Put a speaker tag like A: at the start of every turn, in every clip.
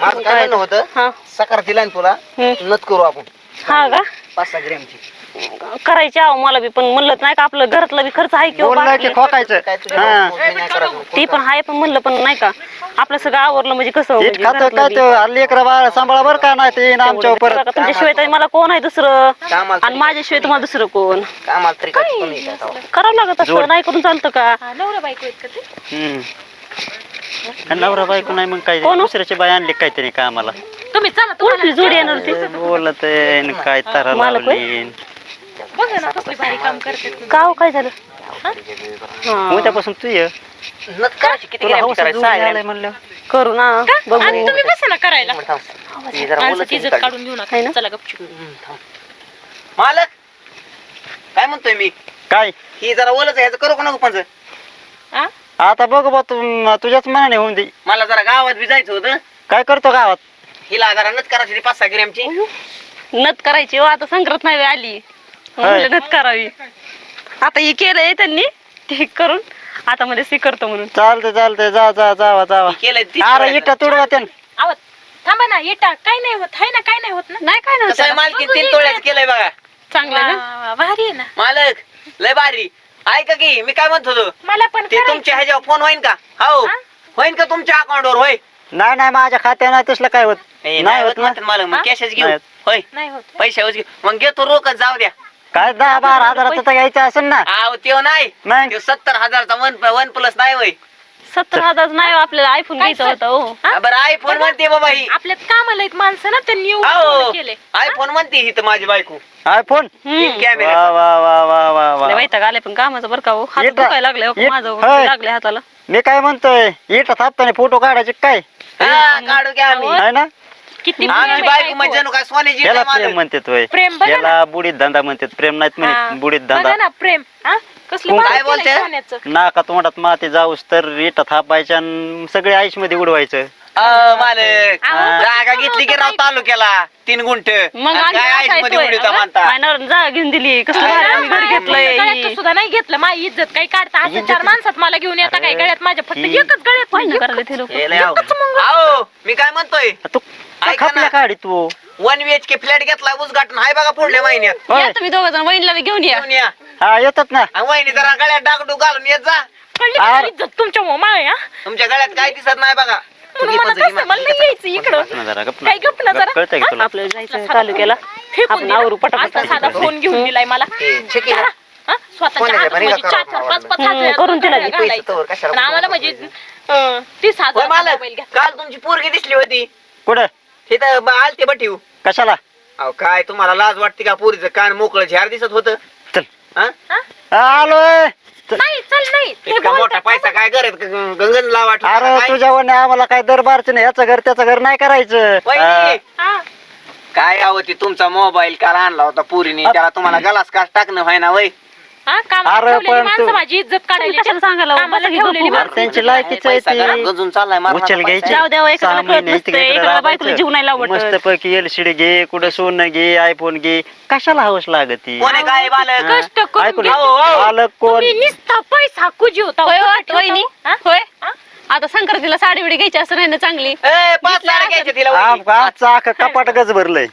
A: माझं काय म्हणणं होतं?
B: हा.
A: सकार दिला ना तुला?
B: हम्म.
A: नत करू आपण.
B: हा का?
A: पाच सहा ग्रॅमची.
B: करायची आहो मला बी पण म्हणलं नाही का आपलं घरातलं बी खर्च आहे किंवा
C: बोललं की
B: बाकी.
C: खोकायचं.
A: काय तुझ्या
C: हा.
A: मोजणी नाही करायचं.
B: ते पण आहे पण म्हणलं पण नाही का? आपलं सगळं आवरलं म्हणजे कसं
C: नीट
B: म्हणजे
C: खातं
B: घरातलं
C: काय
B: बी.
C: ते लेकरं बाळ सांभाळा बरं का नाही ते येईन आमच्या
B: बरं
C: परत.
B: का, तुमच्याशिवाय तर मला कोण आहे दुसरं?
A: कामाला
B: आणि माझ्याशिवाय तुम्हाला दुसरं कोण?
A: कामाला तरी काय चुकून नाही काय? तेव्हा.
B: करावं लागत असं नाही करून चालतं का?
D: नवरा बायको आहेत का ते?
C: हम्म. आणि नवरा बायको नाही मग काय?
B: कोण?
C: दुसऱ्याची बाई आणली काहीतरी कामाला?
D: तुम्ही चला
B: कोणती जोडी येणार ती
C: बोलत आहे न काय तारा
B: मालक होय?
C: लावली?
D: बघा ना कसली भारी काम करते
B: का हो, काय झालं? हा.
C: उद्यापासून तू ये. तुला हौस आलाय. म्हणलं
B: करू ना
D: आणि
B: बघू.
D: तुम्ही बसा ना करायला.
A: थांब, थांब. हे जरा
D: माणसाची
A: बोलत
D: इज्जत
A: नाही
D: काढून घेऊ
B: आहे ना?
D: नका चला गपचूप.
A: हम्म, थांब. मालक! काय म्हणतोय मी?
C: काय?
A: ही जरा ओलच ह्याचं करू का नको पण
D: हा?
C: आता बघ बा तू तुझ्याच मनाने होऊन दे
A: मला जरा गावात बी जायचं होतं.
C: काय करतो गावात?
A: हिला जरा नत करायची पाच सहा ग्रॅमची.
B: नत करायची हो आता संक्रांत नाही आली. म्हणलं नत करावी. आता हे केलंय त्यांनी ते करून. आता मध्ये स्वीकारतो म्हणून.
C: चालते चालते जा जा जावा जावा.
A: केलंय तीच
C: अरे. इटा तुडवा त्यान.
D: आवत थांबा ना येटा काय नाही होत आहे ना काय नाही होत ना.
B: नाही काय ना
A: कसं आहे मालकी तीन तोळ्याच केलंय बघा.
B: चांगलं ना?
D: वा, वा, भारी आहे ना.
A: मालक लय भारी. ऐका की मी काय म्हणत होतो?
D: मला पण
A: ते
D: करायचं.
A: तुमच्या ह्याच्यावर फोन होईन का? हो.
D: हा?
A: होईन का तुमच्या अकाउंटवर होय.
C: नाही नाही माझ्या खात्या नाही तसलं काय होत?
A: ए,
C: नाही होत ना?
A: म्हणतात मला मग
D: हा?
A: कॅशच घेऊ.
C: नाही
A: होय.
D: नाही होत.
A: पैशावच घेऊ. मग घेतो रोकच जाऊ द्या.
C: काय दहा बारा हजाराचं तर घ्यायचं असेल ना?
A: आव त्यो नाही. त्यो सत्तर हजारचा वन वन प्लस नाही होय.
B: सत्तर हजार नाही हो, आपल्याला आयफोन
D: काय
B: घ्यायचा
D: सर?
B: होता हो
D: हा?
A: बरं आयफोन म्हणते बाबा ही
D: आपल्यात कामाला आहेत माणसं ना त्यांनी एवढं
A: हो
D: पूर्ण केले
A: आयफोन म्हणते ही तर माझी बायको
C: आयफोन
B: हम्म.
A: कॅमेरा
C: वा वा वा वा वा वा
B: लय वैताग आले पण कामाचं बरं का हो हात
C: येता-
B: दुखायला लागले हो,
C: येत-
B: माझं
C: होय.
B: लागले हाताला
C: मी काय म्हणतोय इटा थापताना फोटो काढायचे काय
A: हा काढू घ्या आम्ही
C: आहे ना
D: किती
A: आमची
D: प्रेम आहे
A: बायको
D: बायकोवर.
A: म्हणजे जणू काय सोन्याची
C: याला
A: आहे मालक.
C: प्रेम म्हणतात वय
D: प्रेम बघा ना.
C: याला बुडीत धंदा म्हणतात प्रेम नाहीत
D: हा.
C: म्हणे बुडीत
D: बघा
C: धंदा
D: ना प्रेम हा कसलं
C: कोण-
D: भारी
A: काय बोलते?
C: नाका तोंडात माती जाऊस तर इटा थापायच्या आणि सगळे आईशमध्ये उडवायचं
A: अ, मालक.
D: अहो,
A: जागा घेतली की राव तालुक्याला. तीन गुंठ.
B: मग
A: आणि काय
B: असं
A: मध्ये. उडीचा म्हणता
B: जागा घेऊन दिली. कसलं
A: काय
B: भारी
A: ना,
B: आम्ही घर
D: काय
B: घेतलंय.
D: गळ्यात सुद्धा नाही घेतलं. माझी इज्जत काही काढता? असं चार माणसात मला घेऊन येता काय?
C: अरे,
D: गळ्यात माझ्या फक्त
C: ही-
D: एकच गळ्यात
B: पाहिजे. करायला ते लोक?
A: हे लय अवघड. अहो मी काय म्हणतोय?
C: तू
A: ऐका
C: खपल्या
A: ना.
C: काढी तू
A: one B H K flat घेतला उद्घाटन. आहे बघा पुढल्या महिन्यात.
C: होय.
B: या तुम्ही दोघ जण. वहिनीला बी घेऊन या.
A: घेऊन या.
C: हा येतात ना.
A: आणि वहिनी जरा गळ्यात डागडू घालून येत जा.
D: कळली का
C: अरे.
D: इज्जत तुमच्या हा?
A: तुमच्या गळ्यात काय दिसत नाही बघा.
D: म्हणून मला कसं? मला नाही यायचं इकडं.
C: गप ना जरा गप ना.
D: काय ना
C: गप
D: जरा?
C: कळतंय का तुला?
B: आपल्याला जायचं तालुक्याला
D: फेकून
B: आपण
D: दिला.
B: आवरू पटापट
D: आता साधा फोन घेऊन दिलाय मला.
A: ते check in.
D: हा? स्वतःच्या
A: कोणाच्या
D: हातात
A: बरी
D: म्हणजे
A: का?
D: चार
A: करून
D: चार पाच पाच
B: हम्म,
D: हजार
B: करून दिला
D: घालायचं.
A: की पैसे तोवर कशाला
D: आणि आम्हाला म्हणजे अं, तीस
A: होय
D: हजार
A: मालक
D: मोबाईल घ्या.
A: काल तुमची पोरगी दिसली होती.
C: कुठं?
A: तिथं ब- आलते बटीव.
C: कशाला?
A: अहो काय तुम्हाला लाज वाटते का? पोरीचं कान मोकळं झार दिसत होत.
C: चल.
A: हा?
C: आलोय चल.
D: नाही चल नाही ते
A: इतका मोठा
D: बोलतात
A: पैसा काय करत गंगन लावा
C: अरे तुझ्या आम्हाला काय दरबारचं नाही याचं घर त्याचं घर नाही करायचं.
A: वहिनी,
D: हा.
A: काय आहो ती तुमचा मोबाईल काल आणला होता पुरीने त्याला तुम्हाला गलास कास टाकणं व्हाय ना वय?
D: हा कामाला
C: अरे,
D: ठेवलेली
C: पण
D: माणसं
C: तू-
D: माझी इज्जत काढायली
B: कशाला सांगायला हो?
D: कामाला
B: बसा की
D: ठेवलेली
B: गप्प
C: अरे
D: माणसं.
C: त्यांची लायकीच आहे
A: पैसा घरात
C: ती
A: गंजून चाललाय मारणाचा
C: उचल
A: पैसा
C: घ्यायची
A: आहे.
B: जाऊ द्या, एकाला
C: सहा
B: कळत
C: महिने
B: नसते,
C: इकडे
B: एकाला बायकोला जीव नाही लावत.
C: मस्त पैकी एलसीडी घे कुठं सोनं घे आयफोन घे कशाला हवस लागत ती
A: कोण आहे काय बालक
C: हा.
D: कष्ट करून
C: ऐकून
D: घेतली.
A: अहो, अहो.
C: मालक कोण
D: तुम्ही निस्ता पैसा कुजी होता
B: होय
D: कुठं
B: हो,
D: हो? हा?
B: होय
D: हा?
B: आता संक्रांतीला साडी बिडी घ्यायची असं नाही ना चांगली
A: ए, पाच तिला वहिनी.
C: आम- आमचं अख्खं कपाट गज भरलंय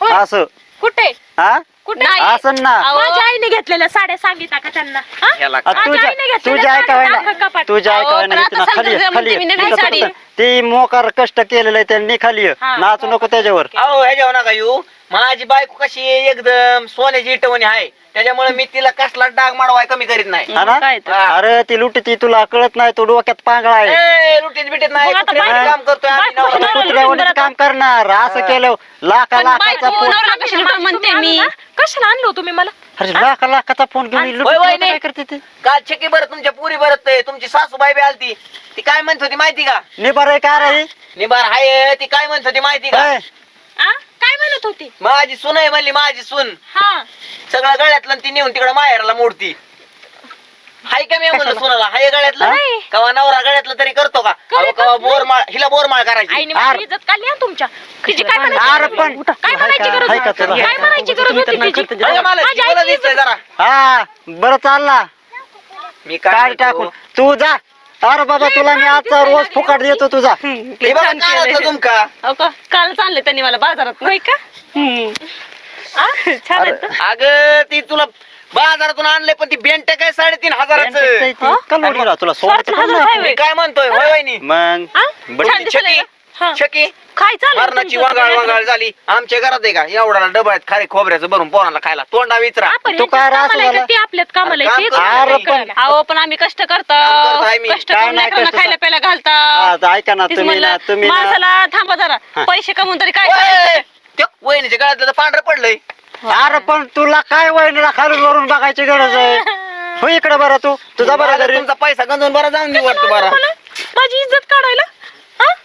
D: होय.
C: असं
D: कुठे
C: हा
D: कुठे.
C: असं ना
B: अहो.
D: माझ्या आईने घेतलेल्या साड्या सांगितल्या का त्यांना हा?
A: ह्याला
C: आ,
A: काय?
D: माझ्या
C: तुझ्या
D: आईने घेतलेल्या
C: तुझ्या
D: साड्या
C: ऐकावाय
D: दाखवा
C: ना
D: कपाट.
C: तुझ्या
B: अहो,
C: ऐकावाय
B: पण
C: ना
B: आता
C: इथं खाली
B: संक्रांतीला
C: खाली
B: म्हणते मी नवीन
C: इथं-
B: साडी.
C: इथं- ती मोकार कष्ट केलेलं आहे त्यांनी खाली ये.
D: हा.
C: नाचू नको त्याच्यावर
A: अहो ह्याच्यावर नका येऊ माझी बायको कशी आहे, एकदम सोन्याची इटवणी आहे. त्याच्यामुळे मी तिला कसला डाग माडवाय कमी करीत नाही.
C: हा ना?
B: काय तर.
C: अरे ती लुटी तुला कळत नाही तू डोक्यात पांगळा आहे.
A: ए, रुटीन बिटीत नाही.
B: मग आता
A: कुत्र्यावानी
B: बायको-
A: काम करतोय आम्ही
B: बायको
A: नवरा.
B: नवरा
A: बायको.
C: कुत्र्यावानीच काम करणार असं केलं लाखा
B: पण
C: लाखाचा
B: बायको
C: फोन.
B: नवरा कशाला
D: माझी
B: म्हणते मी?
D: कशाला आणलो तुम्ही मला?
C: अरे लाखा लाखाचा फोन घेऊन लुटी
A: होय, होय,
C: तुला
A: नाही.
C: काय करते ती?
A: काल छकी बरं तुमच्या पुरी बरत तुमची सासूबाई बी आलती. ती काय म्हणत होती माहिती का?
C: निबार आहे का रे?
A: निबार हाय ती काय म्हणत होती माहिती का?
C: होय.
D: आ? म्हणत होती.
A: माझी सून आहे म्हणली माझी सून.
D: हा.
A: सगळं गळ्यातलं ती नेऊन तिकडे माहेरला मोडती. हाय का मी म्हणलं सुनाला? हाय गळ्यातलं?
D: नाही.
A: कवा नवरा गळ्यातलं तरी करतो का?
D: करीतच
A: अहो, कवा
D: नाही.
A: बोरमाळ हिला बोरमाळ करायची.
D: आईने
C: आर-
D: माझी इज्जत काढली ना तुमच्या. तिची काय
B: अरे
D: म्हणायची
C: पण-
D: गरज होती? काय
C: हाय
D: म्हणायची
C: का-
D: गरज
C: हाय का
D: होती?
C: तुला?
D: काय म्हणायची गरज
B: तुम्ही तर
D: होती
B: नाही
D: तिची?
B: करत
A: अगं, मला
D: माझी
A: जीवाला
D: आईची
A: दिसतंय
D: इज्जत-
A: जरा.
C: हा बरं चालला.
A: मी
C: काय
A: काय
C: टाकून
A: म्हणतो,
C: तू जा. अरे बाबा तुला मी आजचा रोज फुकाट देतो तुझा
B: हम्म,
A: हे बघा
B: छान
A: कानातलं
B: केलंय.
A: तुमका
B: हो का काल चालले त्यांनी मला बाजारात
D: होय का
B: हम्म. आ, छान आहेत ना?
A: अगं ती तुला बाजारातून आणले पण ती बेंट काय साडेतीन हजाराचं
B: हा?
C: तुला
B: हजार
A: मी. काय म्हणतोय होय वहिनी
C: मग
B: आ? दिसलंय का? हा.
A: छकी
B: काय चालू
A: मरणाची वंगाळ वंगाळ झाली. आमच्या घरात आहे का? एवढा डबा आहेत खारे खोबऱ्याचं भरून पोराला खायला. तोंडा विचरा.
D: आपण
C: तो काय रास
D: कामाला? ते आपल्यात कामाला.
A: काम
C: अरे पण-
D: कळलं.
B: अहो पण आम्ही कष्ट करतो.
A: काम.
B: कष्ट
C: काय
B: करून
C: नाही
B: लेकरांना
C: कष्ट
B: खायला प्यायला घालता
C: आता ऐका ना
B: तीच
C: तुम्ही ना
B: म्हणलं,
C: तुम्ही ना.
B: माणसाला थांबा जरा.
C: हा.
B: पैसे कमवून तरी काय
A: ओय,
B: करायचं?
A: त्यो वहिनीच्या गळ्यातलं तर पांढरं पडलंय.
C: अरे पण तुला काय वहिनीला खाली वरून बघायची गरज आहे? हो इकडे बरं तू. तुझा बरं घरी.
A: तुमचा पैसा गंजून बरा जाऊन देऊ वाटतं बरा.
D: माझी इज्जत काढायला. हा?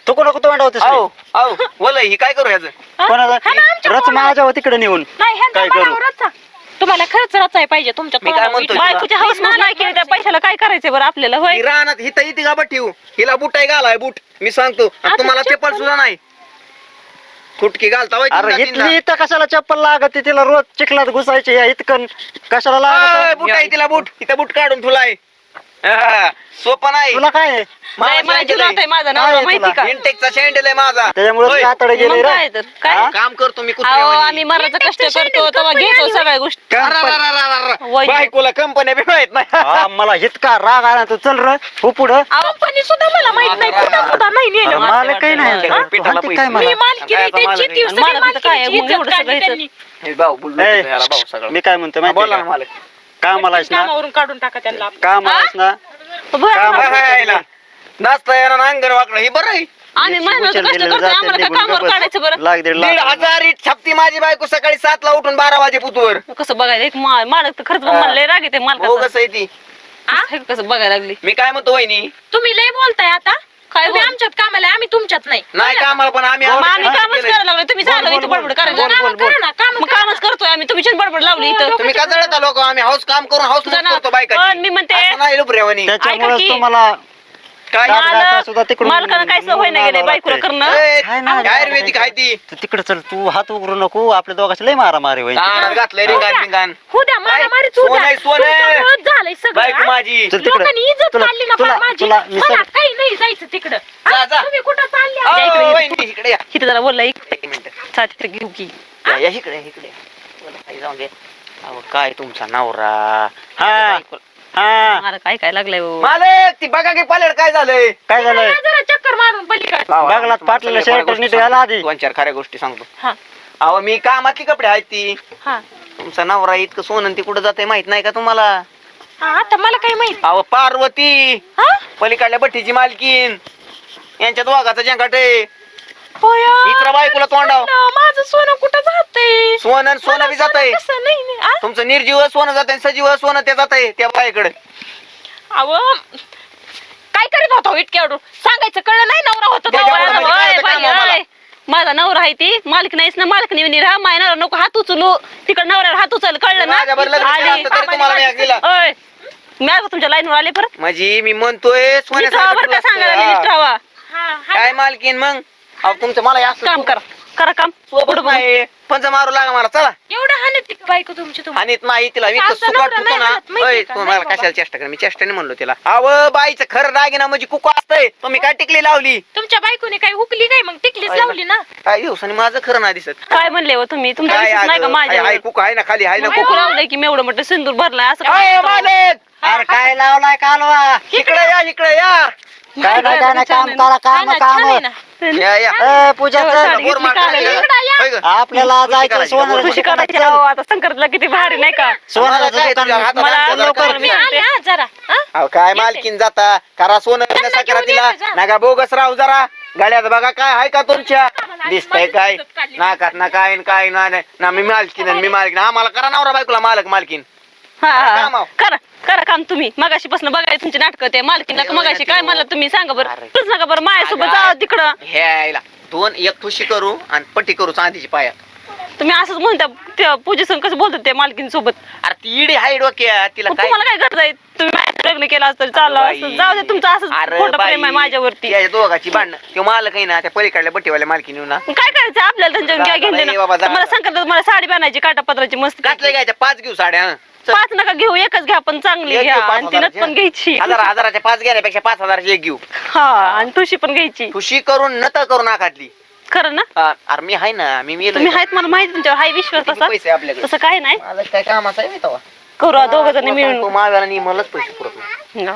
C: तू कोणा कुठं होतीस
A: अहो अहो बोल ही काय करू ह्याचं
D: हा? आमच्या
C: रच. माझ्यावर तिकडे नेऊन
D: नाही ह्यांचा
C: काय करू?
D: रचा. तुम्हाला खरंच रचाय पाहिजे तुमच्या
A: मी काय
D: तोंडावर.
A: तुला?
B: हौस मौज नाही केली त्या पैशाला काय करायचंय बरं आपल्याला होय
A: ही रानात हिथं इथे गाबा ठेवू हिला बुटाय घालाय बुट मी सांगतो आणि
D: आता
A: तुम्हाला
D: चप्पल-
A: चप्पल सुद्धा नाही फुटकी घालता होय
C: अरे
A: तीनदा- तीनदा.
C: इथली इथं कशाला चप्पल लागत तिला रोज चिखलात घुसायची या इतकन कशाला
A: अय,
C: लागत
A: बुट आहे तिला बुट इथं बुट काढून ठुलाय हा, सोपं नाही
C: तुला काय आहे?
B: नाही आहे. माझा
C: आहे
B: माहिती? का
A: शेंडल आहे माझा
C: त्याच्यामुळे
A: होय.
C: आतडे गेले
B: मग
C: रे
B: काय तर काय?
A: काम करतो मी
B: अहो
A: कुत्र्यावानी.
B: आम्ही मराचं कष्ट करतो तेव्हा घेतो सगळ्या गोष्टी.
A: बायकोला कंपन्या बी माहीत नाही
C: हा, मला इतका राग आला तू चल र हो पुढं
D: कंपनी सुद्धा मला माहीत नाही कुठं सुद्धा नाही नेलं
B: मला
C: काही नाही. हा?
A: पिठाला पैसे.
C: काय
D: मी
C: मला
D: मालकी नाही
A: काय
D: त्यांची
A: आता
D: ती
A: मला
D: सगळी
B: मला तिथं काय आहे?
D: मालकीची
B: मग
D: इज्जत
B: एवढं
D: काढली
B: सगळं
D: त्यांनी.
A: हे भाऊ बोललो
C: ए,
A: ह्याला भाऊ सगळं
C: मी काय म्हणतो
A: हा, बोला ना मालक
C: कामाला आहेस ना?
D: कामावरून काढून टाका त्यांना
C: कामाला आहेस ना?
B: बरं,
C: काम-
A: हाय, हाय, हाय ना. नाचता येणार अंगण वाकडं हे बरं आहे.
B: आम्ही महिन्याचं
C: उचल
B: कष्ट
C: दिलेलं
B: करतो
C: जाते,
B: आम्हाला काय
C: निघून
B: कामावर
C: गप्प.
B: काढायचं बरं.
C: लाग दीड
A: दीड
C: लाख
A: हजार इट छापती माझी बायको सकाळी सात ला उठून बारा वाजे पुतवर
B: कसं बघायला एक मा- मालक तर खरंच. मला लय राग येते मालकाचा.
A: कसं आहे ती.
B: कसं बघायला लागली?
A: मी काय म्हणतो वहिनी?
D: तुम्ही लय बोलताय आता.
B: काय
D: तुम्ही
B: बोल?
D: आमच्यात कामाला आहे, आम्ही तुमच्यात नाही
A: नाही कामाला पण आम्ही
B: मग
A: आम्ही
B: आम्ही
A: काम
B: कामच
A: केलंय.
B: करायला लागलो तुम्ही
C: बोल,
B: झालं
C: बोल,
B: इथं
C: बोल.
B: बडबड करायला
C: बोल. बोल, बोल.
D: करा ना काम
B: मग कामच करतोय आम्ही तुम्ही छान बडबड लावली इथं
A: तुम्ही का जळता लोक आम्ही हाऊस काम करून हाऊस
B: तुझं
A: करतो बायका
B: पण मी म्हणते-
A: नाही लुबरेवानी
B: ऐका
C: त्याच्यामुळे
B: की-
C: तुम्हाला
A: काय
C: दादा
B: मालक-
C: सुद्धा तिकडून
B: मालकानं काय सवय नाही गेले
C: मारावं
B: बायकोला
C: लागतंय.
B: करणं?
A: ए,
C: काय नाही,
A: आयुर्वेदिक आहे ती?
C: तू तिकडे चल तू हात उघडू नको आपल्या दोघांची लय मारा मारी होईल
A: ताणात घातलंय रिंगाण पिंगाण
D: हो द्या मला मारी
A: सोनं आहे, सोनं आहे.
D: झालंय
A: बायको
D: सगळं
A: माझी.
C: चल तिकडे
D: लोकांनी इज्जत
C: तुला-
D: काढली ना
C: तुला-
D: फार माझी.
C: तुला मी
D: मला
C: सग-
D: काही नाही जायचं तिकडं.
A: जा,
D: हा?
A: जा.
D: तुम्ही कुठं चालले?
A: अहो,
B: या इकडे,
A: वहिनी, इकडे. या.
B: इथं जरा बोलला एक
A: एक मिनिट.
B: चा तिथे घेऊ की.
A: या, या इकडे इकडे. बोला, काही जाऊन दे. अहो काय तुमचा नवरा?
C: हा. हा.
B: मला काय काय लागलंय हो.
A: मालक ती बघा की पलेड काय झालंय.
C: काय झालंय?
D: जरा चक्कर मारून पलीकडे.
C: बागलात पाटलेलं शर्ट नीट घाला आधी.
A: दोन चार खऱ्या गोष्टी सांगतो.
D: हा.
A: अहो मी कामातली कपडे आहेत ती.
D: हा.
A: तुमचा नवरा इतकं सोनं ती कुठं जाते माहीत नाही का तुम्हाला?
D: हा, आता मला काही माहीत?
A: अहो पार्वती.
D: हा?
A: पलीकडल्या भट्टीची मालकीन यांच्या दोघाचा जंगाट आहे.
D: होय
A: इकडं बायकोला तोंडाव
D: माझं सोनं
A: सोनं आणि सोनं बी जात आहे
D: कसं? नाही नाही, आ?
A: तुमचं निर्जीव सोनं जात आहे सजीव सोनं ते जात आहे त्या बायकडे
D: अहो काय करीत होता इतक्या एवढं सांगायचं कळलं नाही नवरा होता
B: माझा होय, बाई? होय. माझा नवरा आहे ती. मालक नाहीस ना मालक नाही राहा. माय नवरा नको हात उचलू. तिकडे नवऱ्यावर हात उचल कळलं ना?
A: माझ्याबरोबर लग्न केलं
B: आली.
A: असतं तरी तुम्हाला मी दिला
B: होय. मी आता तुमच्या लाईनवर आले परत?
A: म्हणजे मी म्हणतोय
B: निष्ठावा बरं का सांगायला
A: सोन्यासारखं
D: हा, हा.
A: काय मालकीन मग? अहो तुमचं मला हे असं
B: काम करा. करा काम.
A: सोबत
B: बघू.
A: नाही. पंच मारू लागा मला चला.
D: एवढं हाणत ती बायको तुमची तुम्ही.
A: आणि नाही तिला इतकं
D: सासू
A: सुकाट
D: नवरा
A: होतो
D: नाही
A: ना.
D: म्हणत, माहिती
A: ओय,
D: का?
A: तुम्हाला
D: नाही
A: कशाला चेष्टा कर मी चेष्टाने म्हणलो तिला. अव बाईचं खरं दागिना म्हणजे कुकू असतंय. तुम्ही काय टिकली लावली?
D: तुमच्या बायकोने काही हुकली काय मग टिकलीच लावली ना.
A: काही दिवसांनी माझं खरं नाही दिसत.
B: काय म्हणले हो तुम्ही? तुमच्या
A: काय
B: विश्वास नाही का
A: अगं? हाय- हाय
B: माझ्या
A: कुकू आहे ना खाली आहे ना
B: कुकू?
A: कुकू
B: लावलंय की मी एवढं मोठं सिंदूर भरलाय असं
A: अय,
B: काय
A: मालक!
C: अरे काय लावलाय कालवा?
A: इकडे या इकडे या.
C: काय नाही काय नाही काम करा
D: हा
C: काम
D: ना,
C: काम.
D: छान आहे ना.
A: या. या
C: ए पूजा चल.
A: बोर. होय गं?
C: आपल्याला जायचं
A: करायची,
C: सोनं
A: बोर
B: खुशी करायची.
C: चल.
B: अहो, आता संक्रांतला किती भारी नाही का?
C: सोन्याचं
A: काय
C: दुकान
A: तुझ्या हातात
B: मला
A: आणतो जरा
B: लवकर
A: करून
D: मी
A: दे.
D: आले हा जरा. हा?
A: अहो, काय मालकीन जाता. करा सोनं
D: घेऊन जा.
A: नका बोगस राहू जरा. गाड्यात बघा काय आहे का तुमच्या? दिसतंय काय? नाकात ना काय न काय ना नाही. ना मी मालकीन आणि मी मालकीन. आम्हाला करा नवरा बायकोला मालक मालकीन.
B: हा, हा. हा. करा. काम तुम्ही. मगाशी पासून बघाय तुमची नाटकं ते मालकीला मगाशी काय
A: हो.
B: म्हणलं तुम्ही? सांगा बरं. प्लीज नका बरं माझ्यासोबत जा तिकडं.
A: ह्याला दोन एक ठुशी करू आणि पट्टी करू चांदीची पायात
B: तुम्ही असंच म्हणता त्या पूजेसन कसं बोलतात त्या मालकीन सोबत?
A: अरे ती इडी हाय डोक्यात तिला काय?
B: तुम्हाला काय गरज आहे? तुम्ही लग्न केलं असतं चाललं. असतं जाऊ दे तुमचं
A: अरे
B: खोटं प्रेम आहे माझ्यावरती.
A: त्या दोघाची भांडणं. तो मालक आहे ना त्या पलीकडल्या बट्टीवाल्या मालकीने येऊन ना.
B: काय करायचं? आपल्याला त्यांच्यावर काय घेऊन
A: बाई, बाबा, जा.
B: मला सांगतात मला साडी बांधायची काटापत्राची मस्त
A: घातल्या घ्यायच्या पाच घेऊ साड्या हं. चल.
B: पाच नका घेऊ एकच घ्या पण चांगली
A: एक
B: घ्या.
A: घेऊ, पाच
B: आणि तिनच
A: हजाराची,
B: पण
A: हं.
B: घ्यायची.
A: हजार हजाराच्या पाच घेण्यापेक्षा पाच हजाराची एक घेऊ.
B: हा आणि तुशी पण घ्यायची.
A: खुशी करून नत करू नाकातली
B: खरं ना?
A: अरे मी आहे ना मी मेलो
B: तुम्ही आहेत मला माहिती तुमच्यावर हाय विश्वास
A: किती
B: तसा
A: पैसे आपल्याकडे?
B: तसं काय नाही.
A: माझं काय कामाचं आहे मी तेव्हा.
B: करू दोघ जण मिळून.
A: माव्याला निमलच पैसे पुरत नाही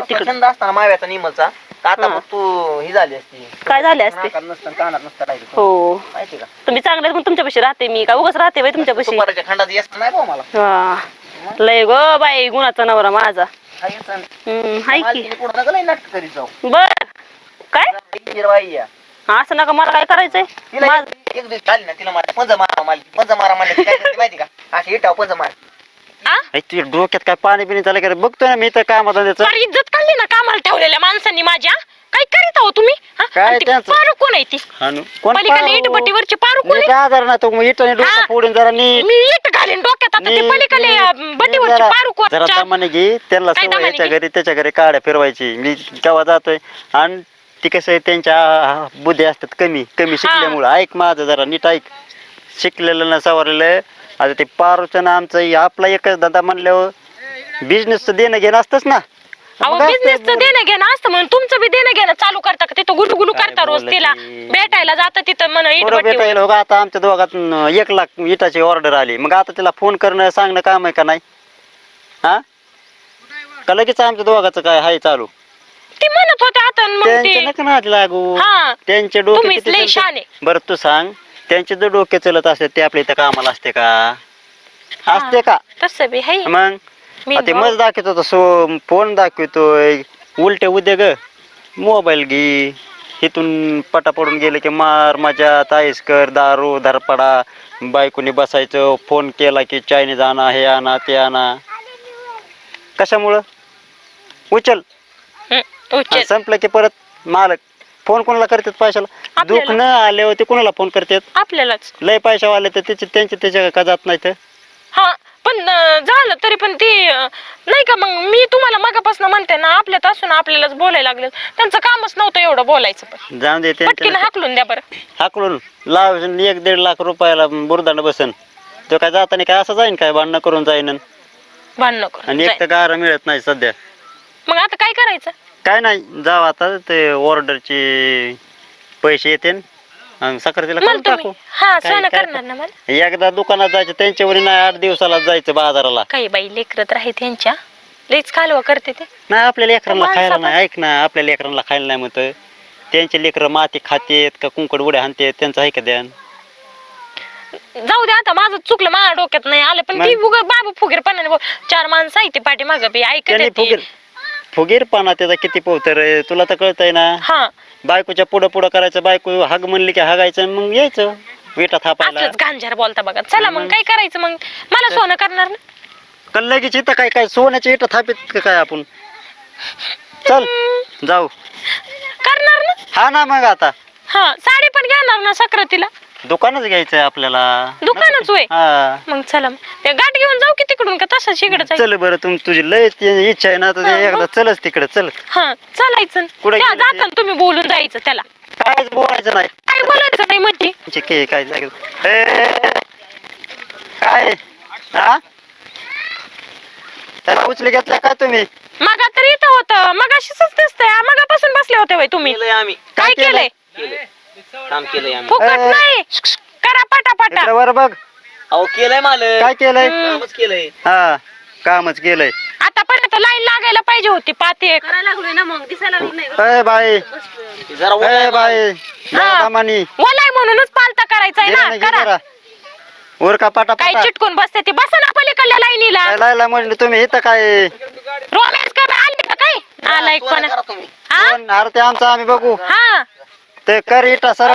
B: तिकडं.
A: छंद असताना माव्याचा निमलचा आता. मग तू ही झाली असती.
B: काय झाले असते?
A: नाकात नसतं कानात नसतं राहिलं
B: हो.
A: माहिती का?
B: तुम्ही चांगले मग तुमच्यापाशी राहते मी. का उगाच राहते बाई तुमच्यापाशी?
A: सुपाराच्या खंडात येत नाही भाऊ मला.
B: हा. लय ग बाई गुणाचा नवरा माझा. हाय की.
A: मालकीने पुढं नका लई नाटक करीत जाऊ.
B: बर. काय?
A: इंजिनियर बाई या.
B: असं नका मला काय करायचंय?
A: एक दिवस खाली ना तिला माझ्या पंज मारा मालकी पंज मारा ती. काय करते माहिती का? अशी इटाव पंज मार.
B: आ?
C: ऐ, तुझ्या डोक्यात काय पाणी बिणी चालू करे बघतोय ना मी तर काय म्हणतो त्याचं.
D: फार इज्जत काढली ना कामाला ठेवलेल्या माणसांनी माझ्या. काय करीत आहो तुम्ही? हा?
C: काय
D: आणि ती
C: त्यांचं?
D: पारू कोण आहे ती?
C: हाणू. कोण
D: पलीकडे
C: पारू?
D: कोण आहे?
C: आजार ना तो मग इटाने डोकं
D: हा.
C: फोडून जरा नीट.
D: मी इट घालीन डोक्यात. आता ते पलीकडे अं, पारू कोण?
C: जरा
D: चा-
C: दमाने घे. त्यांना
D: काय
C: सवय
D: दमाने
C: याच्या
D: घे?
C: घरी त्याच्या घरी काड्या फिरवायची. मी केव्हा जातोय आणि ती कसं आहे त्यांच्या बुद्धी असतात कमी कमी शिकल्यामुळं. ऐक माझं जरा नीट ऐक. शिकलेलं ना सवरलेलं आता ते पारूचं ना आमचं आपला एकच धंदा म्हणल्यावर बिझनेसचं देणं घेणं असतंच ना.
D: अहो
C: मग असं
D: बिझनेसचं
C: बोल-
D: देणं घेणं असतं म्हणून तुमचं बी देणं घेणं चालू करता का? तिथं गुलू गुलू
C: काय
D: करता रोज
C: बोलत
D: तिला? भेटायला जाता तिथं म्हण
C: भेटायला आता आमच्या दोघात न, एक लाख इटाची ऑर्डर आली. मग आता तिला फोन करणं सांगणं काम आहे का नाही? हा? का लगेच आमच्या दोघाचं काय हाय चालू?
D: ती म्हणत होते आता मग
C: त्यांचे
D: ते
C: नका नाद लागू.
D: हा.
C: त्यांचे डोके
D: तुम्हीच
C: किती
D: लय
C: चलते-
D: शहाणे.
C: बरं तू सांग. त्यांचे जर डोके चलत असते ते आपल्या इथं कामाला असते का? असते का?
D: तसं बी हाय.
C: मग?
D: मी
C: ते मज दाखवतो तो सो फोन दाखवतोय. उलटे उद्या ग मोबाईल घे. इथून पटा पडून गेले की मार मजा ताईस कर दारू धरपडा. बायकोनी बसायचं फोन केला की चायनीज आणा हे आणा ते आणा. कशामुळं? उचल.
D: हं,
C: आणि संपलं की परत मालक फोन कोणाला करतात पैशाला?
D: आपल्याला.
C: दुःख न आल्यावर ते कोणाला फोन करतात?
D: आपल्यालाच.
C: लय पैशावाले तर त्याचे त्यांचे त्याच्या का जात नाही तर?
D: हा पण अं, झालं तरी पण ती अं, नाही का मग मी तुम्हाला मगापासून म्हणते ना आपल्यात असून आपल्यालाच बोलायला लागले. त्यांचं कामच नव्हतं एवढं बोलायचं पण.
C: जाऊन दे
D: पटकीनं
C: त्यांच्या
D: हाकलून द्या बरं.
C: हाकलून लाव एक दीड लाख रुपयाला बुरदांड बसन. तो काय जाताना काय असं जाईन काय? भांडणं करून जाईन आणि
D: भांडण करून
C: एक तर गारा मिळत नाही सध्या.
D: मग आता काय करायचं?
C: काय नाही जाव आता ते ऑर्डरचे पैसे येते आणि साखरेला
D: मला
C: करून
D: तुम्ही
C: टाकू.
D: हा
C: काय-
D: सोनं
C: काय-
D: करणार ना मला?
C: एकदा दुकानात जायचं त्यांच्यावर नाही आठ दिवसाला जायचं बाजाराला.
D: काही बाई लेकरत राही त्यांच्या. लईच कालवा करते ते.
C: नाही आपल्या लेकरांना
D: माणसं
C: खायला नाही. ऐक ना आपल्या लेकरांना खायला नाही म्हणतं त्यांचे लेकरं माती खातेत का कुंकड उड्या हाणतेत त्यांचं आहे का ध्यान?
D: जाऊ दे आता माझं चुकलं माझ्या डोक्यात नाही आलं. पण ती
C: मग?
D: उगा बाबू फुगीर पण चार माणसं आहे ती पाठी मागं बी ऐकत
C: त्यांनी
D: येते.
C: फुगीर फुगीरपणा त्याचा किती पोवतर आहे तुला तर कळतंय ना.
D: हा.
C: बायकोच्या पुढं पुढं करायचं बायको हग म्हणली की हगायचं आणि मग यायचं विटा थापायला.
D: असलंच गांजार बोलता बघा. चला मग काय करायचं मग? मला सोनं करणार ना?
C: का लगेच इथं काय काय सोन्याची इटा थापित का काय आपण? चल जाऊ.
D: करणार ना?
C: हा ना मग आता.
D: हा साडी पण घेणार ना सक्रातीला?
C: दुकानच घ्यायचंय आपल्याला.
D: दुकानच होय?
C: हा.
D: मग चला. मग. ते गाठ घेऊन जाऊ की तिकडून का तसंच इकडे जायचं
C: चल बरं तुम तुझी लय ती इच्छा आहे ना तर ते एकदा. चलच तिकडे चल.
D: हा चालायचं.
C: कुठे
D: त्या
C: गेलं ते?
D: जाताना तुम्ही बोलून जायचं त्याला.
C: कायच बोलायचं नाही.
D: काय बोलायचं नाही म्हणजे?
C: के काय लागेल ए, काय? हा? त्याला उचली घेतला काय तुम्ही?
D: मगा तर इथं होतं. मग अशीच दिसतंय. मगापासून बसले होते वय तुम्ही.
A: केलंय आम्ही.
D: काय
C: काय केलंय?
A: काम केलंय आम्ही.
D: फुकट
C: ए.
D: नाही. करा पटापटा.
C: इकडे वर बघ.
A: अहो केलंय मालक.
C: काय केलंय?
A: कामच केलंय.
C: हा कामच केलंय.
D: आतापर्यंत लाईन लागायला पाहिजे होती एक.
B: करायला लागलोय ना मग दिसायला लागलं नाही
C: ए बाई.
A: जरा वर
C: ए
A: आहे
C: बाई.
D: हा.
C: दामानी
D: वलाय म्हणूनच पालता करायचंय ना करा.
C: वर का पाटा
D: काय
C: पाटा
D: चिटकून बसते ती? बसा ना पलीकडल्या लाईनीला.
C: काय लायला म्हणले तुम्ही इथं काय?
D: रोमॅन्स कर आली का काय? आलाय
A: सोनं
D: पण
A: करा तुम्ही.
D: हा
C: कोण? अरे ते आमचं आम्ही बघू.
D: हा.
C: ते कर इटा सर